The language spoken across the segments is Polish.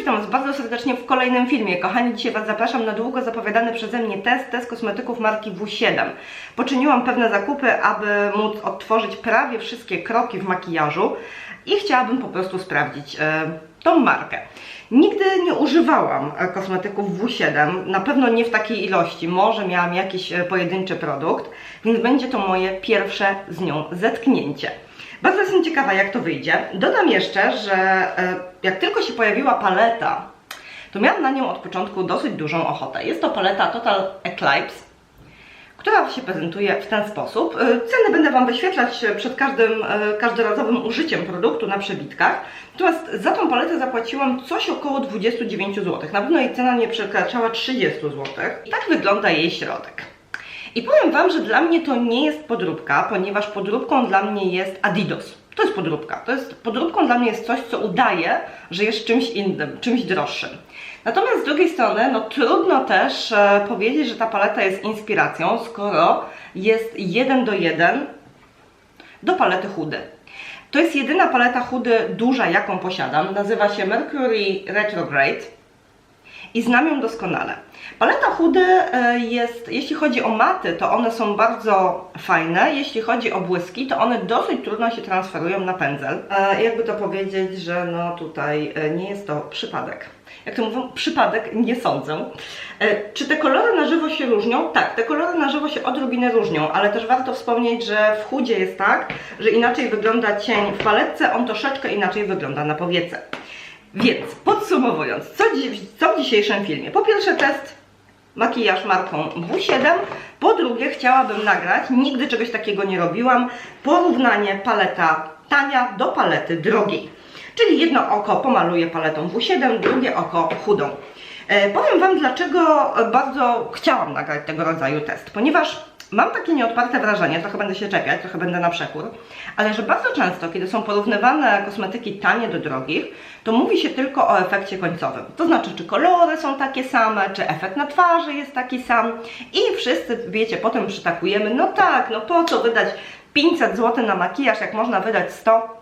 witam Was bardzo serdecznie w kolejnym filmie. Kochani, dzisiaj Was zapraszam na długo zapowiadany przeze mnie test, test kosmetyków marki W7. Poczyniłam pewne zakupy, aby móc odtworzyć prawie wszystkie kroki w makijażu i chciałabym po prostu sprawdzić e, tą markę. Nigdy nie używałam e, kosmetyków W7, na pewno nie w takiej ilości, może miałam jakiś e, pojedynczy produkt, więc będzie to moje pierwsze z nią zetknięcie. Bardzo jestem ciekawa, jak to wyjdzie. Dodam jeszcze, że jak tylko się pojawiła paleta, to miałam na nią od początku dosyć dużą ochotę. Jest to paleta Total Eclipse, która się prezentuje w ten sposób. E, Ceny będę Wam wyświetlać przed każdym, e, każdorazowym użyciem produktu na przebitkach. Natomiast za tą paletę zapłaciłam coś około 29 zł. Na pewno jej cena nie przekraczała 30 zł. I tak wygląda jej środek. I powiem Wam, że dla mnie to nie jest podróbka, ponieważ podróbką dla mnie jest Adidas. To jest podróbka. To jest podróbką dla mnie jest coś, co udaje, że jest czymś innym, czymś droższym. Natomiast z drugiej strony, no trudno też e, powiedzieć, że ta paleta jest inspiracją, skoro jest jeden do jeden do palety chudy. To jest jedyna paleta chudy duża, jaką posiadam. Nazywa się Mercury Retrograde i znam ją doskonale. Paleta chudy e, jest, jeśli chodzi o maty, to one są bardzo fajne, jeśli chodzi o błyski, to one dosyć trudno się transferują na pędzel. E, Jakby to powiedzieć, że no tutaj e, nie jest to przypadek. Jak to mówią, przypadek nie sądzę. Czy te kolory na żywo się różnią? Tak, te kolory na żywo się odrobinę różnią, ale też warto wspomnieć, że w chudzie jest tak, że inaczej wygląda cień w paletce, on troszeczkę inaczej wygląda na powiece. Więc podsumowując, co, co w dzisiejszym filmie? Po pierwsze test makijaż marką W7, po drugie chciałabym nagrać, nigdy czegoś takiego nie robiłam, porównanie paleta tania do palety drogiej. Czyli jedno oko pomaluję paletą W7, drugie oko chudą. E, powiem Wam, dlaczego bardzo chciałam nagrać tego rodzaju test, ponieważ mam takie nieodparte wrażenie, trochę będę się czepiać, trochę będę na przekór, ale że bardzo często, kiedy są porównywane kosmetyki tanie do drogich, to mówi się tylko o efekcie końcowym. To znaczy, czy kolory są takie same, czy efekt na twarzy jest taki sam i wszyscy, wiecie, potem przytakujemy, no tak, no po co wydać 500 zł na makijaż, jak można wydać 100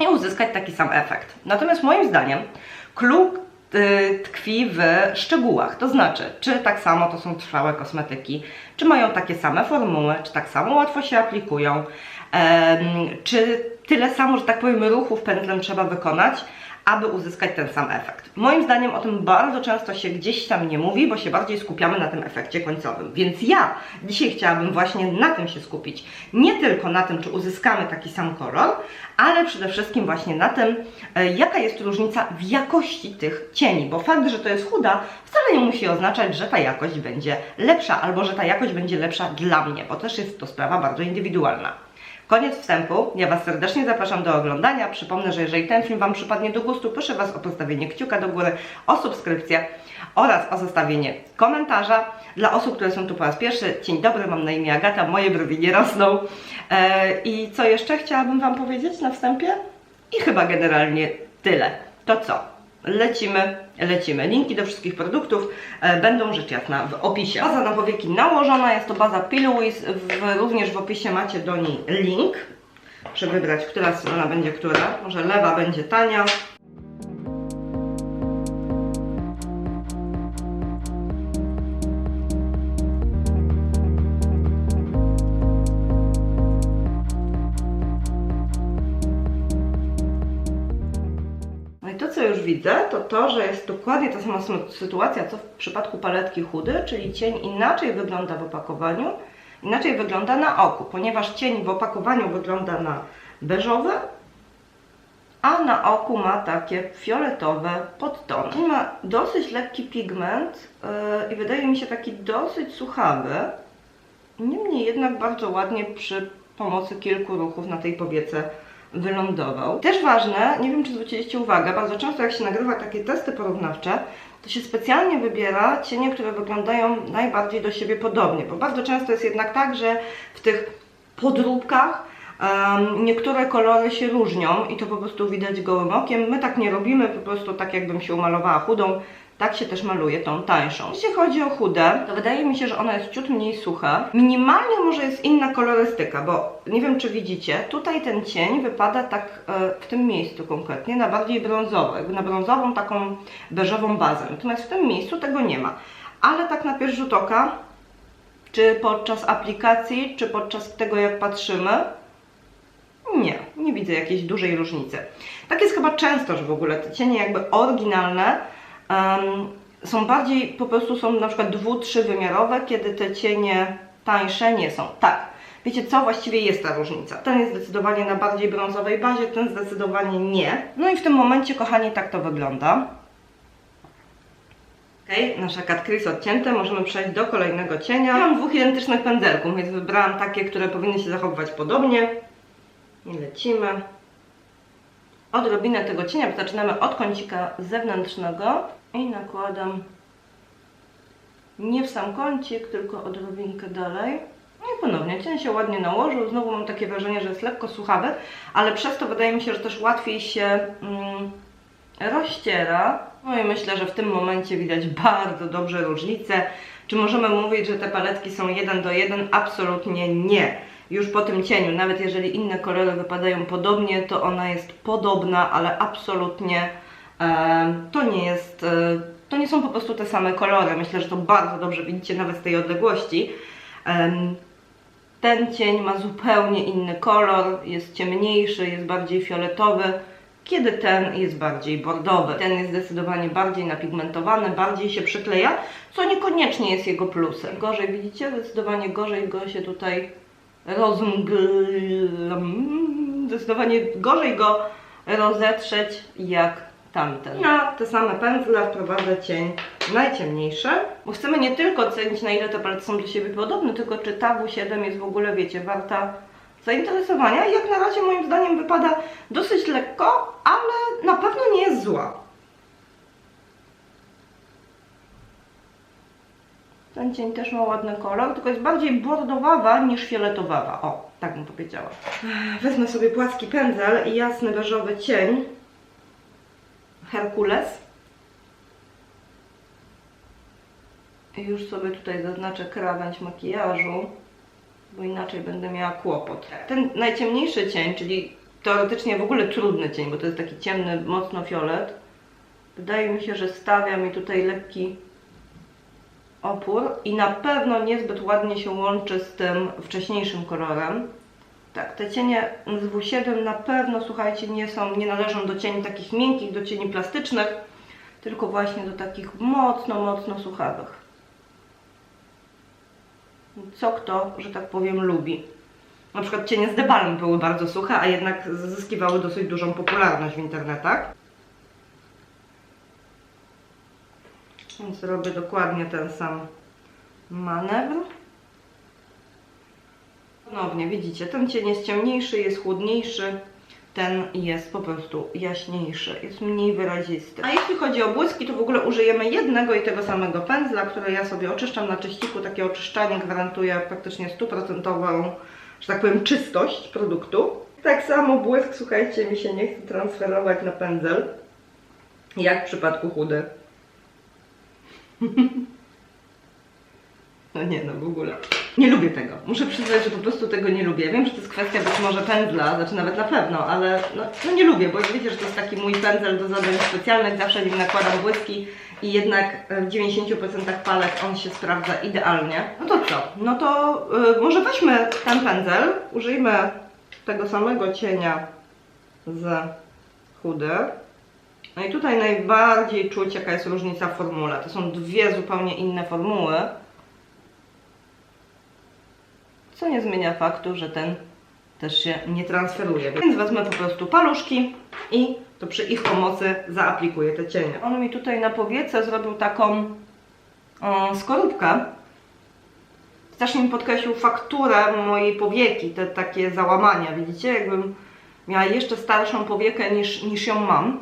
i uzyskać taki sam efekt. Natomiast moim zdaniem y, tkwi w szczegółach, to znaczy, czy tak samo to są trwałe kosmetyki, czy mają takie same formuły, czy tak samo łatwo się aplikują, czy tyle samo, że tak powiem, ruchów pędzlem trzeba wykonać, aby uzyskać ten sam efekt. Moim zdaniem o tym bardzo często się gdzieś tam nie mówi, bo się bardziej skupiamy na tym efekcie końcowym. Więc ja dzisiaj chciałabym właśnie na tym się skupić. Nie tylko na tym, czy uzyskamy taki sam kolor, ale przede wszystkim właśnie na tym, e, jaka jest różnica w jakości tych cieni, bo fakt, że to jest chuda, wcale nie musi oznaczać, że ta jakość będzie lepsza, albo że ta jakość będzie lepsza dla mnie, bo też jest to sprawa bardzo indywidualna. Koniec wstępu. Ja Was serdecznie zapraszam do oglądania. Przypomnę, że jeżeli ten film Wam przypadnie do gustu, proszę Was o postawienie kciuka do góry, o subskrypcję oraz o zostawienie komentarza. Dla osób, które są tu po raz pierwszy, dzień dobry, mam na imię Agata, moje brwi nie rosną. E, I co jeszcze chciałabym Wam powiedzieć na wstępie? I chyba generalnie tyle. To co? Lecimy, lecimy. Linki do wszystkich produktów e, będą rzecz jasna w opisie. Baza na powieki nałożona, jest to baza Pillowiz, w, również w opisie macie do niej link. Muszę wybrać, która strona będzie która. Może lewa będzie tania. Widzę, to to, że jest dokładnie ta sama sy- sytuacja, co w przypadku paletki chudy, czyli cień inaczej wygląda w opakowaniu, inaczej wygląda na oku, ponieważ cień w opakowaniu wygląda na beżowy, a na oku ma takie fioletowe podtony. Ma dosyć lekki pigment yy, i wydaje mi się taki dosyć suchawy, niemniej jednak bardzo ładnie przy pomocy kilku ruchów na tej powiece wylądował. Też ważne, nie wiem czy zwróciliście uwagę, bardzo często jak się nagrywa takie testy porównawcze, to się specjalnie wybiera cienie, które wyglądają najbardziej do siebie podobnie, bo bardzo często jest jednak tak, że w tych podróbkach em, niektóre kolory się różnią i to po prostu widać gołym okiem. My tak nie robimy, po prostu tak jakbym się umalowała chudą, tak się też maluje tą tańszą. Jeśli chodzi o chude, to wydaje mi się, że ona jest ciut mniej sucha. Minimalnie może jest inna kolorystyka, bo nie wiem czy widzicie, tutaj ten cień wypada tak e, w tym miejscu konkretnie na bardziej brązowy, jakby na brązową taką beżową bazę. Natomiast w tym miejscu tego nie ma. Ale tak na pierwszy rzut oka, czy podczas aplikacji, czy podczas tego jak patrzymy, nie, nie widzę jakiejś dużej różnicy. Tak jest chyba często, że w ogóle te cienie jakby oryginalne są bardziej, po prostu są na przykład dwu, trzywymiarowe, kiedy te cienie tańsze nie są. Tak, wiecie co, właściwie jest ta różnica. Ten jest zdecydowanie na bardziej brązowej bazie, ten zdecydowanie nie. No i w tym momencie, kochani, tak to wygląda. Okej, nasza cut odcięte, możemy przejść do kolejnego cienia. Mam dwóch identycznych pędzelków, więc wybrałam takie, które powinny się zachowywać podobnie. I lecimy. Odrobinę tego cienia, bo zaczynamy od kącika zewnętrznego i nakładam nie w sam kącik, tylko odrobinkę dalej. No i ponownie, cień się ładnie nałożył. Znowu mam takie wrażenie, że jest lekko suchawy, ale przez to wydaje mi się, że też łatwiej się mm, rozciera. No i myślę, że w tym momencie widać bardzo dobrze różnicę. Czy możemy mówić, że te paletki są jeden do jeden? Absolutnie nie. Już po tym cieniu, nawet jeżeli inne kolory wypadają podobnie, to ona jest podobna, ale absolutnie to nie jest, e, to nie są po prostu te same kolory. Myślę, że to bardzo dobrze widzicie nawet z tej odległości. Ten cień ma zupełnie inny kolor, jest ciemniejszy, jest bardziej fioletowy, kiedy ten jest bardziej bordowy. Ten jest zdecydowanie bardziej napigmentowany, bardziej się przykleja, co niekoniecznie jest jego plusem. Gorzej, widzicie? Zdecydowanie gorzej go się tutaj rozmglam. Zdecydowanie gorzej go rozetrzeć jak tamten. Na te same pędzle wprowadzę cień najciemniejszy, bo chcemy nie tylko ocenić na ile te palety są do siebie podobne, tylko czy ta W7 jest w ogóle, wiecie, warta zainteresowania i jak na razie moim zdaniem wypada dosyć lekko, ale na pewno nie jest zła. Ten cień też ma ładny kolor, tylko jest bardziej bordowawa niż fioletowawa. O, tak bym powiedziała. Wezmę sobie płaski pędzel i jasny beżowy cień. Herkules. I już sobie tutaj zaznaczę krawędź makijażu, bo inaczej będę miała kłopot. Ten najciemniejszy cień, czyli teoretycznie w ogóle trudny cień, bo to jest taki ciemny, mocno fiolet, wydaje mi się, że stawia mi tutaj lekki opór i na pewno niezbyt ładnie się łączy z tym wcześniejszym kolorem. Tak, te cienie z W7 na pewno, słuchajcie, nie są, nie należą do cieni takich miękkich, do cieni plastycznych, tylko właśnie do takich mocno, mocno suchawych. Co kto, że tak powiem, lubi. Na przykład cienie z debalem były bardzo suche, a jednak zyskiwały dosyć dużą popularność w internetach. Więc robię dokładnie ten sam manewr. Ponownie widzicie, ten cień jest ciemniejszy, jest chłodniejszy, ten jest po prostu jaśniejszy, jest mniej wyrazisty. A jeśli chodzi o błyski, to w ogóle użyjemy jednego i tego samego pędzla, który ja sobie oczyszczam na czyściku. Takie oczyszczanie gwarantuje praktycznie stuprocentową, że tak powiem, czystość produktu. Tak samo błysk, słuchajcie, mi się nie chce transferować na pędzel, jak w przypadku chudy. No nie, no w ogóle. Nie lubię tego. Muszę przyznać, że po prostu tego nie lubię. Wiem, że to jest kwestia być może pędzla, znaczy nawet na pewno, ale no, no nie lubię, bo wiecie, że to jest taki mój pędzel do zadań specjalnych, zawsze nim nakładam błyski i jednak w 90% palet on się sprawdza idealnie. No to co? No to y, może weźmy ten pędzel, użyjmy tego samego cienia z chudy. No i tutaj najbardziej czuć, jaka jest różnica w formule. To są dwie zupełnie inne formuły. Co nie zmienia faktu, że ten też się nie transferuje. Więc wezmę po prostu paluszki i to przy ich pomocy zaaplikuję te cienie. On mi tutaj na powiece zrobił taką o, skorupkę. Strasznie mi podkreślił fakturę mojej powieki, te takie załamania. Widzicie, jakbym miała jeszcze starszą powiekę niż, niż ją mam.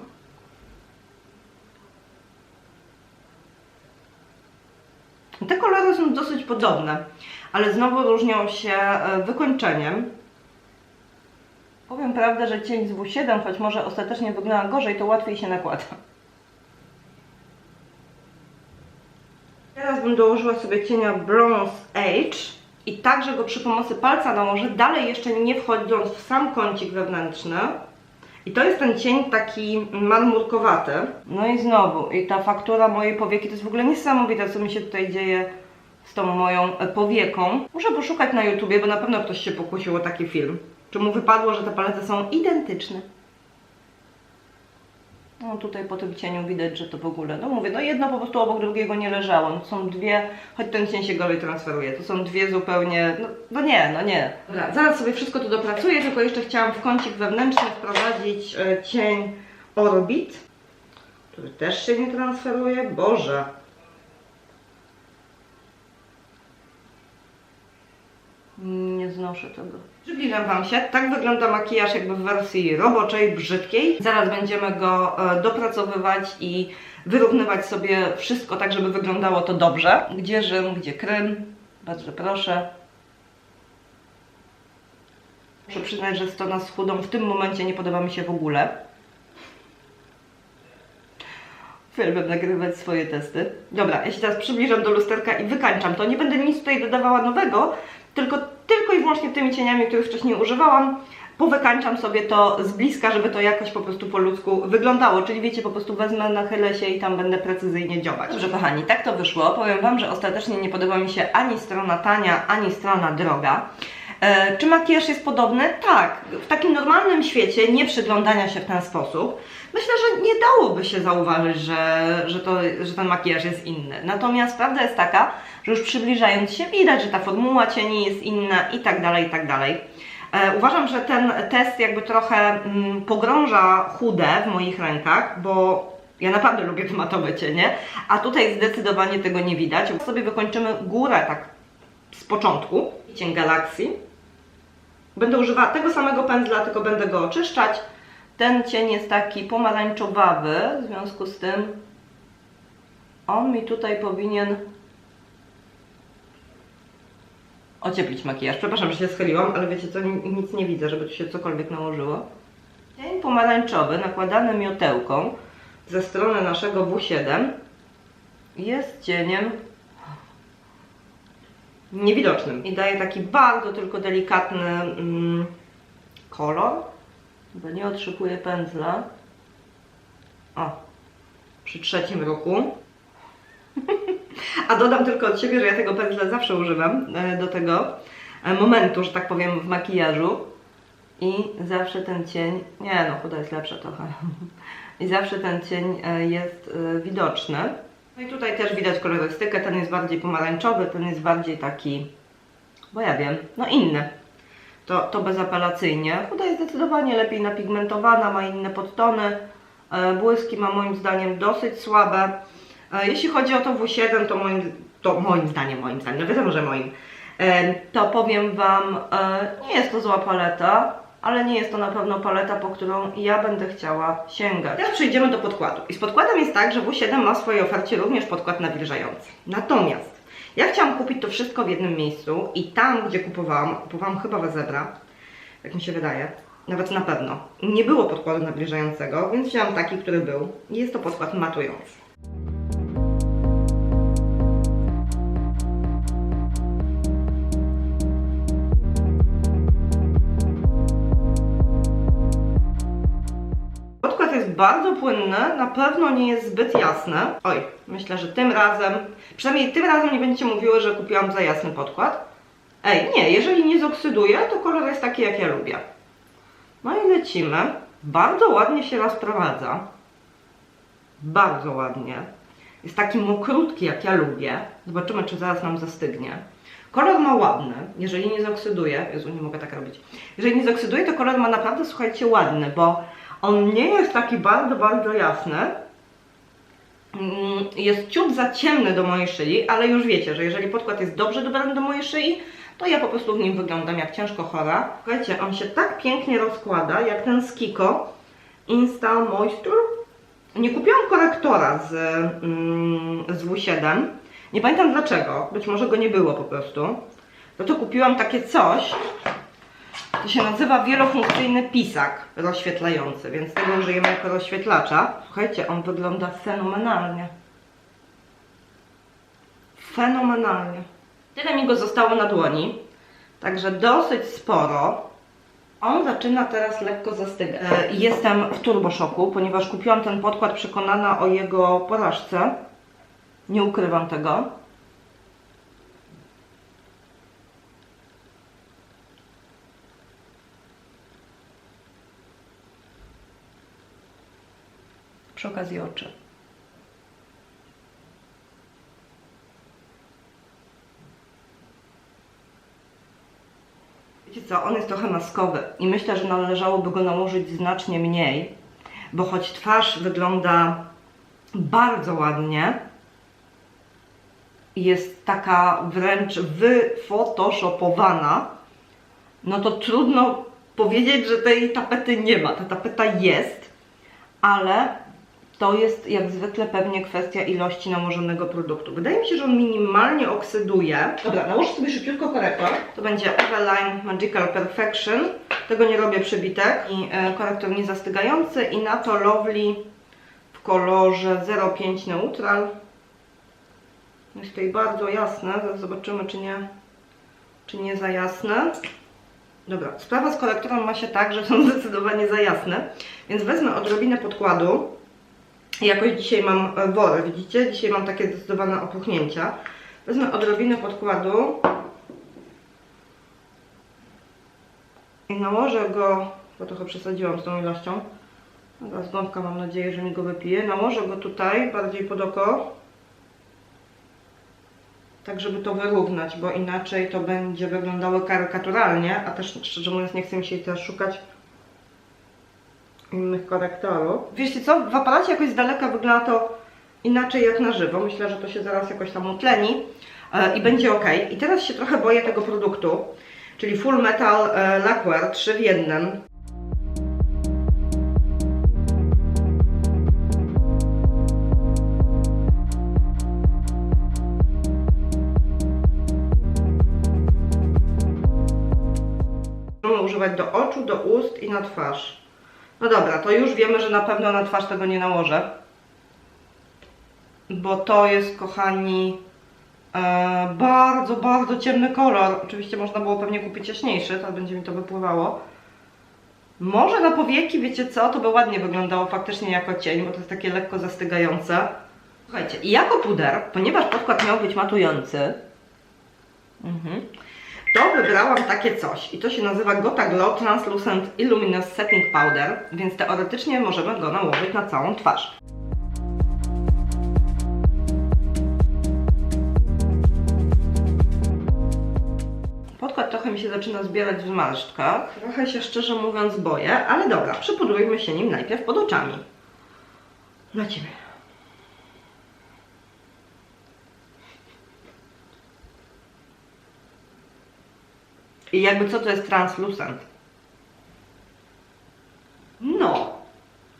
Te kolory są dosyć podobne, ale znowu różnią się e, wykończeniem. Powiem prawdę, że cień z W7, choć może ostatecznie wygląda gorzej, to łatwiej się nakłada. bym dołożyła sobie cienia Bronze Age i także go przy pomocy palca nałożę, dalej jeszcze nie wchodząc w sam kącik wewnętrzny. I to jest ten cień taki marmurkowaty. No i znowu, i ta faktura mojej powieki to jest w ogóle niesamowite, co mi się tutaj dzieje z tą moją e, powieką. Muszę poszukać na YouTubie, bo na pewno ktoś się pokusił o taki film. Czy mu wypadło, że te palety są identyczne. No tutaj po tym cieniu widać, że to w ogóle, no mówię, no jedno po prostu obok drugiego nie leżało. No, są dwie, choć ten cień się gorzej transferuje, to są dwie zupełnie, no, no nie, no nie. Dobra, zaraz sobie wszystko tu dopracuję, tylko jeszcze chciałam w kącik wewnętrzny wprowadzić e, cień Orbit, który też się nie transferuje. Boże. Nie znoszę tego. Przybliżam Wam się. Tak wygląda makijaż jakby w wersji roboczej, brzydkiej. Zaraz będziemy go e, dopracowywać i wyrównywać sobie wszystko tak, żeby wyglądało to dobrze. Gdzie Rzym, gdzie Krym. Bardzo proszę. Muszę przyznać, że strona z chudą w tym momencie nie podoba mi się w ogóle. Uwielbiam nagrywać swoje testy. Dobra, ja się teraz przybliżam do lusterka i wykańczam to. Nie będę nic tutaj dodawała nowego, tylko, tylko i wyłącznie tymi cieniami, których wcześniej używałam. Powykańczam sobie to z bliska, żeby to jakoś po prostu po ludzku wyglądało. Czyli wiecie, po prostu wezmę, nachylę się i tam będę precyzyjnie dziobać. Dobrze kochani, tak to wyszło. Powiem Wam, że ostatecznie nie podoba mi się ani strona tania, ani strona droga. E, czy makijaż jest podobny? Tak. W takim normalnym świecie nie przyglądania się w ten sposób. Myślę, że nie dałoby się zauważyć, że, że, to, że ten makijaż jest inny. Natomiast prawda jest taka, że już przybliżając się widać, że ta formuła cieni jest inna i tak dalej, i tak dalej. E, uważam, że ten test jakby trochę mm, pogrąża chude w moich rękach, bo ja naprawdę lubię te matowe cienie, a tutaj zdecydowanie tego nie widać. Sobie wykończymy górę tak z początku, cień Galaxy. Będę używała tego samego pędzla, tylko będę go oczyszczać. Ten cień jest taki pomarańczowawy, w związku z tym on mi tutaj powinien ocieplić makijaż. Przepraszam, że się schyliłam, ale wiecie co, Ni- nic nie widzę, żeby tu się cokolwiek nałożyło. Cień pomarańczowy nakładany miotełką ze strony naszego W7 jest cieniem niewidocznym i daje taki bardzo tylko delikatny mm, kolor, bo nie otrzypuję pędzla. O, przy trzecim ruchu. A dodam tylko od siebie, że ja tego pędzla zawsze używam e, do tego e, momentu, że tak powiem, w makijażu. I zawsze ten cień, nie no, chuda jest lepsza trochę. I zawsze ten cień e, jest widoczny. No i tutaj też widać kolorystykę, ten jest bardziej pomarańczowy, ten jest bardziej taki, bo ja wiem, no inny. To, to bezapelacyjnie. Chuda jest zdecydowanie lepiej napigmentowana, ma inne podtony. E, Błyski ma moim zdaniem dosyć słabe. E, Jeśli chodzi o to W7, to moim, to moim zdaniem, moim zdaniem, no wiadomo, że moim, e, to powiem Wam, nie jest to zła paleta, ale nie jest to na pewno paleta, po którą ja będę chciała sięgać. Teraz przejdziemy do podkładu. I z podkładem jest tak, że W7 ma w swojej ofercie również podkład nawilżający. Natomiast ja chciałam kupić to wszystko w jednym miejscu i tam, gdzie kupowałam, kupowałam chyba we Zebra, jak mi się wydaje, nawet na pewno, nie było podkładu nawilżającego, więc wzięłam taki, który był. Jest to podkład matujący. Bardzo płynny, na pewno nie jest zbyt jasny. Oj, myślę, że tym razem, przynajmniej tym razem nie będziecie mówiły, że kupiłam za jasny podkład. Ej, nie, jeżeli nie zoksyduje, to kolor jest taki, jak ja lubię. No i lecimy. Bardzo ładnie się rozprowadza. Bardzo ładnie. Jest taki mokrutki, jak ja lubię. Zobaczymy, czy zaraz nam zastygnie. Kolor ma ładny, jeżeli nie zoksyduje. Jezu, nie mogę tak robić. Jeżeli nie zoksyduje, to kolor ma naprawdę, słuchajcie, ładny, bo on nie jest taki bardzo, bardzo jasny. Mm, Jest ciut za ciemny do mojej szyi, ale już wiecie, że jeżeli podkład jest dobrze dobrany do mojej szyi, to ja po prostu w nim wyglądam jak ciężko chora. Słuchajcie, on się tak pięknie rozkłada, jak ten z Insta Moisture. Nie kupiłam korektora z, mm, z W7. Nie pamiętam dlaczego, być może go nie było po prostu. No to kupiłam takie coś, to się nazywa wielofunkcyjny pisak rozświetlający, więc tego użyjemy jako rozświetlacza. Słuchajcie, on wygląda fenomenalnie. fenomenalnie. Tyle mi go zostało na dłoni, także dosyć sporo. On zaczyna teraz lekko zastygać. E, Jestem w turboszoku, ponieważ kupiłam ten podkład przekonana o jego porażce. Nie ukrywam tego. Przy okazji oczy. Wiecie co, on jest trochę maskowy i myślę, że należałoby go nałożyć znacznie mniej, bo choć twarz wygląda bardzo ładnie, jest taka wręcz wyfotoshopowana, no to trudno powiedzieć, że tej tapety nie ma. Ta tapeta jest, ale to jest jak zwykle pewnie kwestia ilości nałożonego produktu. Wydaje mi się, że on minimalnie oksyduje. Dobra, nałożę sobie szybciutko korektor. To będzie Eveline Magical Perfection. Tego nie robię przybitek. I e, korektor niezastygający i na to Lovely w kolorze 05 Neutral. Jest tutaj bardzo jasne. Zaraz zobaczymy, czy nie, czy nie za jasne. Dobra, sprawa z korektorem ma się tak, że są zdecydowanie za jasne. Więc wezmę odrobinę podkładu. Jakoś dzisiaj mam e, wory, widzicie? Dzisiaj mam takie zdecydowane opuchnięcia. Wezmę odrobinę podkładu i nałożę go, bo trochę przesadziłam z tą ilością. Dobra, z gąbka mam nadzieję, że mi go wypije. Nałożę go tutaj, bardziej pod oko. Tak, żeby to wyrównać, bo inaczej to będzie wyglądało karykaturalnie, a też szczerze mówiąc nie chcę mi się teraz szukać innych korektorów. Wiecie co, w aparacie jakoś z daleka wygląda to inaczej jak na żywo. Myślę, że to się zaraz jakoś tam utleni e, i będzie ok. I teraz się trochę boję tego produktu, czyli Full Metal e, Lacquer 3 w jednym. Możemy używać do oczu, do ust i na twarz. No dobra, to już wiemy, że na pewno na twarz tego nie nałożę. Bo to jest, kochani, e, bardzo, bardzo ciemny kolor. Oczywiście można było pewnie kupić jaśniejszy, to będzie mi to wypływało. Może na powieki, wiecie co, to by ładnie wyglądało faktycznie jako cień, bo to jest takie lekko zastygające. Słuchajcie, i jako puder, ponieważ podkład miał być matujący, mhm, to wybrałam takie coś i to się nazywa Gota Glow Translucent Illuminous Setting Powder, więc teoretycznie możemy go nałożyć na całą twarz. Podkład trochę mi się zaczyna zbierać w zmarszczkach. Trochę się szczerze mówiąc boję, ale dobra, przypudrujmy się nim najpierw pod oczami. Lecimy. I jakby co to jest translucent? No,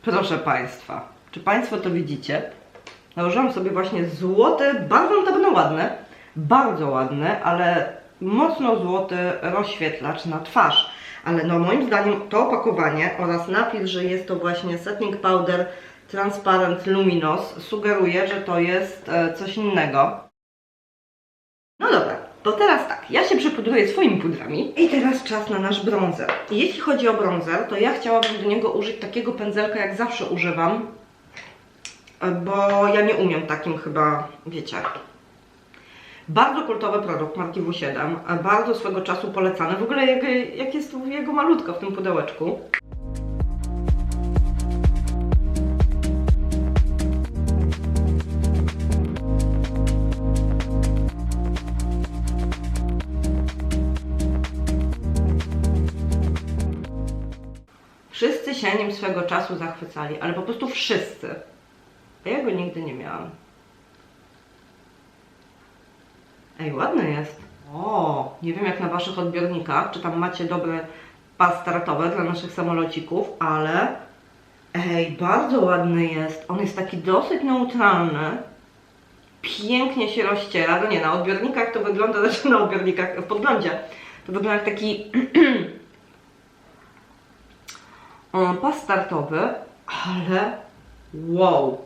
proszę Państwa, czy Państwo to widzicie? Nałożyłam sobie właśnie złoty, bardzo pewno ładny, bardzo ładny, ale mocno złoty rozświetlacz na twarz. Ale no moim zdaniem to opakowanie oraz napis, że jest to właśnie setting powder transparent luminous sugeruje, że to jest e, coś innego. No dobra, to teraz tak, ja się przepudruję swoimi pudrami i teraz czas na nasz bronzer. Jeśli chodzi o bronzer, to ja chciałabym do niego użyć takiego pędzelka, jak zawsze używam, bo ja nie umiem takim chyba, wiecie. Bardzo kultowy produkt marki W7, bardzo swego czasu polecany. W ogóle jak, jak jest jego malutko w tym pudełeczku. Wszyscy się nim swego czasu zachwycali, ale po prostu wszyscy. A ja go nigdy nie miałam. Ej, ładny jest. O, nie wiem jak na waszych odbiornikach, czy tam macie dobre pas startowe dla naszych samolocików, ale ej, bardzo ładny jest. On jest taki dosyć neutralny. Pięknie się rozciera. No nie, na odbiornikach to wygląda, znaczy na odbiornikach, w podglądzie, to wygląda jak taki pas startowy, ale wow,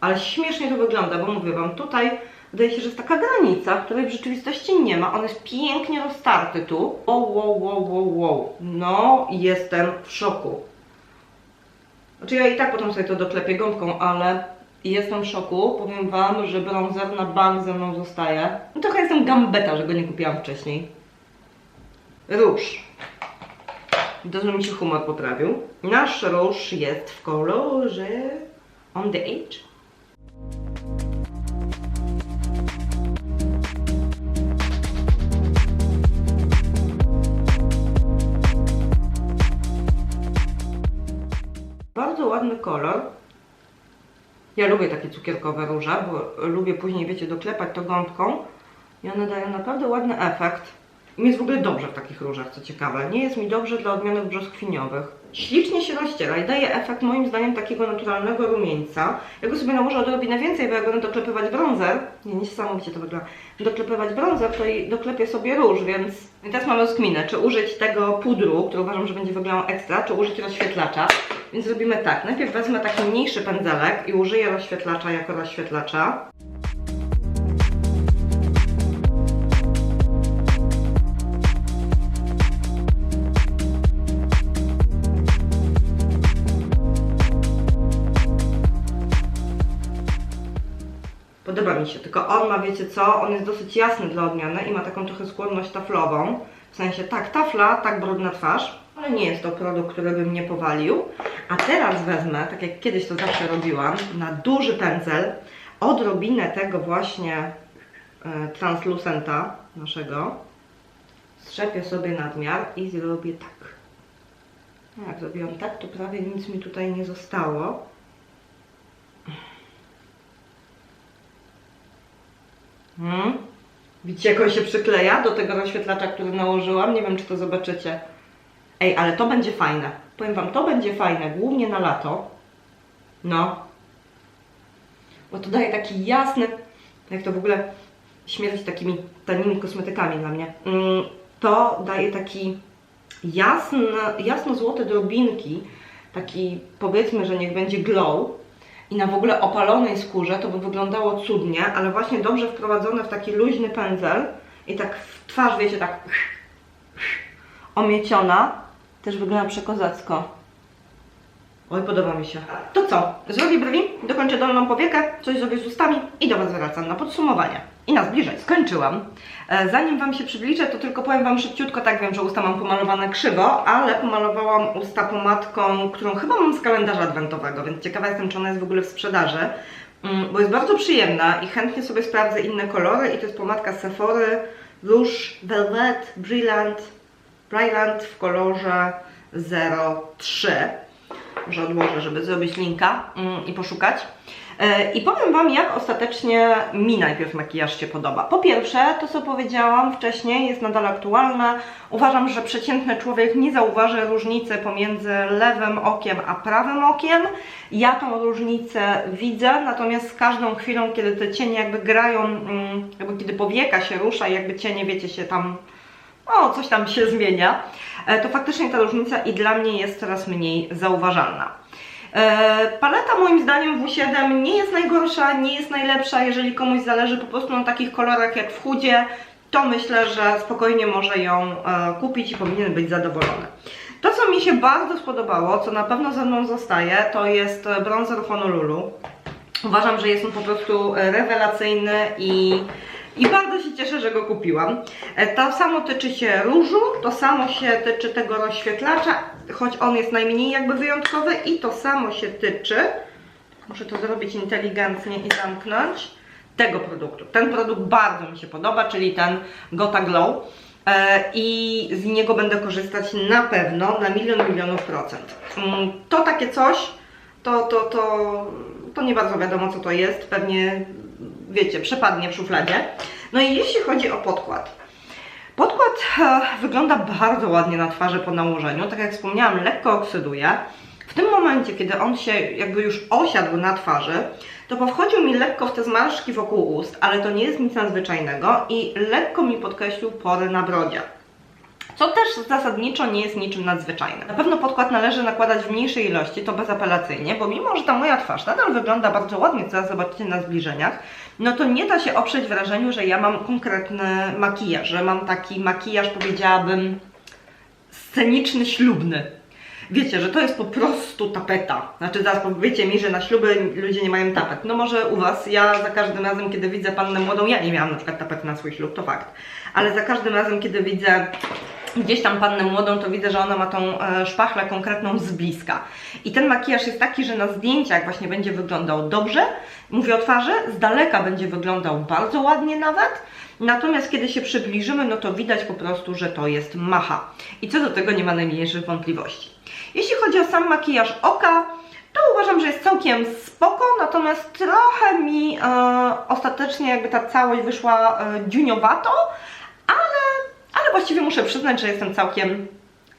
Ale śmiesznie to wygląda, bo mówię Wam, tutaj wydaje się, że jest taka granica, której w rzeczywistości nie ma. On jest pięknie roztarty tu. Wow, wow, wow, wow, wow. No, jestem w szoku. Znaczy ja i tak potem sobie to doklepię gąbką, ale jestem w szoku. Powiem Wam, że bronzer na bank ze mną zostaje. No trochę jestem gambeta, że go nie kupiłam wcześniej. Róż. Że mi się humor poprawił. Nasz róż jest w kolorze On the Edge. Bardzo ładny kolor. Ja lubię takie cukierkowe róże, bo lubię później, wiecie, doklepać to gąbką i one dają naprawdę ładny efekt. Mi jest w ogóle dobrze w takich różach, co ciekawe. Nie jest mi dobrze dla odmianów brzoskwiniowych. Ślicznie się rozciera i daje efekt moim zdaniem takiego naturalnego rumieńca. Ja go sobie nałożę odrobinę więcej, bo jak będę doklepywać bronzer, nie, niesamowicie to wygląda, doklepywać bronzer, to i doklepię sobie róż, więc... I teraz mamy rozkminę, czy użyć tego pudru, który uważam, że będzie wyglądał ekstra, czy użyć rozświetlacza. Więc zrobimy tak, najpierw wezmę taki mniejszy pędzelek i użyję rozświetlacza jako rozświetlacza. Podoba mi się, tylko on ma, wiecie co, on jest dosyć jasny dla odmiany i ma taką trochę skłonność taflową. W sensie tak tafla, tak brudna twarz, ale nie jest to produkt, który by mnie powalił. A teraz wezmę, tak jak kiedyś to zawsze robiłam, na duży pędzel odrobinę tego właśnie e, translucenta naszego. Strzepię sobie nadmiar i zrobię tak. Jak zrobiłam tak, to prawie nic mi tutaj nie zostało. Hmm? Widzicie, jak on się przykleja do tego rozświetlacza, który nałożyłam? Nie wiem, czy to zobaczycie. Ej, ale to będzie fajne. Powiem Wam, to będzie fajne, głównie na lato. No. Bo to daje taki jasny, jak to w ogóle śmierć takimi tanimi kosmetykami dla mnie. Mm, to daje taki jasny, jasno-złote drobinki, taki powiedzmy, że niech będzie glow, i na w ogóle opalonej skórze to by wyglądało cudnie, ale właśnie dobrze wprowadzone w taki luźny pędzel i tak w twarz, wiecie, tak omieciona, też wygląda przekozacko. Oj, podoba mi się. To co? Zrobię brwi, dokończę dolną powiekę, coś zrobię z ustami i do Was wracam na podsumowanie. I na zbliżej. Skończyłam. E, Zanim Wam się przybliżę, to tylko powiem Wam szybciutko, tak wiem, że usta mam pomalowane krzywo, ale pomalowałam usta pomadką, którą chyba mam z kalendarza adwentowego, więc ciekawa jestem, czy ona jest w ogóle w sprzedaży, Mm, bo jest bardzo przyjemna i chętnie sobie sprawdzę inne kolory i to jest pomadka Sephory Rouge Velvet Brilliant, Brilliant w kolorze 03 może odłożę, żeby zrobić linka mm, i poszukać. E, I powiem Wam, jak ostatecznie mi najpierw makijaż się podoba. Po pierwsze, to co powiedziałam wcześniej jest nadal aktualne. Uważam, że przeciętny człowiek nie zauważy różnicy pomiędzy lewym okiem a prawym okiem. Ja tą różnicę widzę, natomiast z każdą chwilą, kiedy te cienie jakby grają, mm, jakby kiedy powieka się rusza i jakby cienie, wiecie, się tam o, coś tam się zmienia, to faktycznie ta różnica i dla mnie jest coraz mniej zauważalna. E, Paleta moim zdaniem W7 nie jest najgorsza, nie jest najlepsza, jeżeli komuś zależy po prostu na takich kolorach jak w chudzie, to myślę, że spokojnie może ją e, kupić i powinien być zadowolony. To, co mi się bardzo spodobało, co na pewno ze mną zostaje, to jest bronzer Honolulu. Uważam, że jest on po prostu rewelacyjny i, i bardzo się cieszę, że go kupiłam. E, To samo tyczy się różu, to samo się tyczy tego rozświetlacza, choć on jest najmniej jakby wyjątkowy i to samo się tyczy, muszę to zrobić inteligentnie i zamknąć, tego produktu. Ten produkt bardzo mi się podoba, czyli ten Gota Glow. E, I z niego będę korzystać na pewno na milion milionów procent. Mm, To takie coś, to, to, to, to nie bardzo wiadomo co to jest, pewnie wiecie, przepadnie w szufladzie. No i jeśli chodzi o podkład. Podkład e, wygląda bardzo ładnie na twarzy po nałożeniu, tak jak wspomniałam, lekko oksyduje. W tym momencie, kiedy on się jakby już osiadł na twarzy, to powchodził mi lekko w te zmarszczki wokół ust, ale to nie jest nic nadzwyczajnego i lekko mi podkreślił pory na brodzie. Co też zasadniczo nie jest niczym nadzwyczajnym. Na pewno podkład należy nakładać w mniejszej ilości, to bezapelacyjnie, bo mimo, że ta moja twarz nadal wygląda bardzo ładnie, co zaraz zobaczycie na zbliżeniach, no to nie da się oprzeć wrażeniu, że ja mam konkretny makijaż, że mam taki makijaż, powiedziałabym, sceniczny, ślubny. Wiecie, że to jest po prostu tapeta. Znaczy zaraz powiecie mi, że na śluby ludzie nie mają tapet. No może u Was, ja za każdym razem, kiedy widzę pannę młodą, ja nie miałam na przykład tapety na swój ślub, to fakt. Ale za każdym razem, kiedy widzę gdzieś tam pannę młodą, to widzę, że ona ma tą e, szpachlę konkretną z bliska. I ten makijaż jest taki, że na zdjęciach właśnie będzie wyglądał dobrze, mówię o twarzy, z daleka będzie wyglądał bardzo ładnie nawet, natomiast kiedy się przybliżymy, no to widać po prostu, że to jest macha. I co do tego nie ma najmniejszych wątpliwości. Jeśli chodzi o sam makijaż oka, to uważam, że jest całkiem spoko, natomiast trochę mi e, ostatecznie jakby ta całość wyszła e, dziuniowato, właściwie muszę przyznać, że jestem całkiem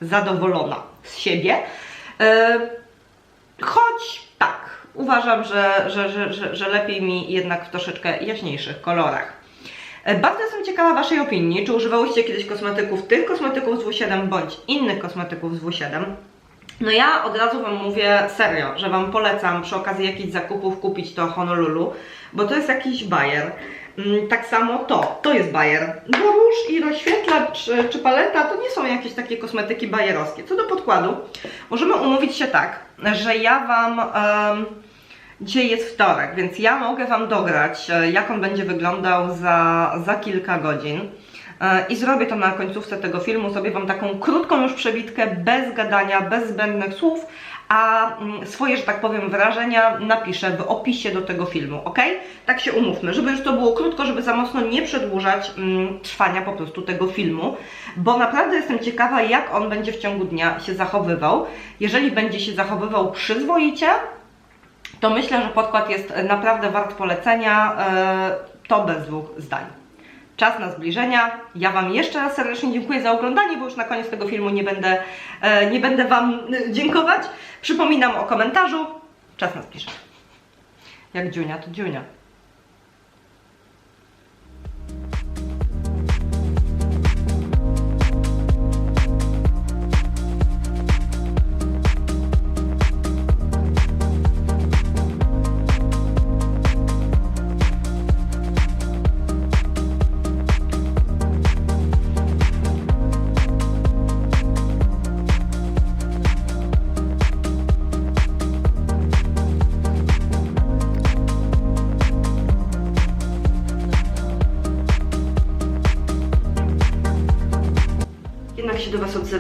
zadowolona z siebie. E, choć tak, uważam, że, że, że, że, lepiej mi jednak w troszeczkę jaśniejszych kolorach. E, Bardzo jestem ciekawa Waszej opinii, czy używałyście kiedyś kosmetyków, tych kosmetyków z W7 bądź innych kosmetyków z W7. No ja od razu Wam mówię serio, że Wam polecam przy okazji jakichś zakupów kupić to Honolulu, bo to jest jakiś bajer. Mm, Tak samo to, to jest bajer. Bo róż i rozświetlacz czy, paleta to nie są jakieś takie kosmetyki bajerowskie. Co do podkładu, możemy umówić się tak, że ja Wam... em, Dzisiaj jest wtorek, więc ja mogę Wam dograć, e, jak on będzie wyglądał za, za kilka godzin. E, I zrobię to na końcówce tego filmu, sobie Wam taką krótką już przebitkę, bez gadania, bez zbędnych słów, a mm, swoje, że tak powiem, wrażenia napiszę w opisie do tego filmu, ok? Tak się umówmy, żeby już to było krótko, żeby za mocno nie przedłużać mm, trwania po prostu tego filmu, bo naprawdę jestem ciekawa, jak on będzie w ciągu dnia się zachowywał. Jeżeli będzie się zachowywał przyzwoicie, to myślę, że podkład jest naprawdę wart polecenia. e, To bez dwóch zdań. Czas na zbliżenia. Ja Wam jeszcze raz serdecznie dziękuję za oglądanie, bo już na koniec tego filmu nie będę, e, nie będę Wam e, dziękować. Przypominam o komentarzu. Czas na zbliżenia. Jak dziunia, to dziunia.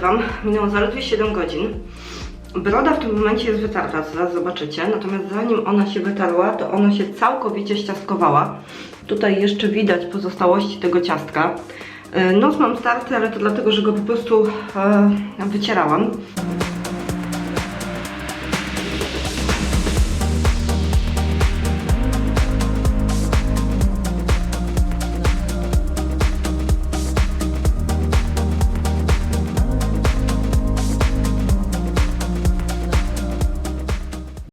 Odzywam. Minęło zaledwie 7 godzin. Broda w tym momencie jest wytarta, zaraz zobaczycie. Natomiast zanim ona się wytarła, to ona się całkowicie ściastkowała. Tutaj jeszcze widać pozostałości tego ciastka. E, Nos mam starty, ale to dlatego, że go po prostu e, wycierałam.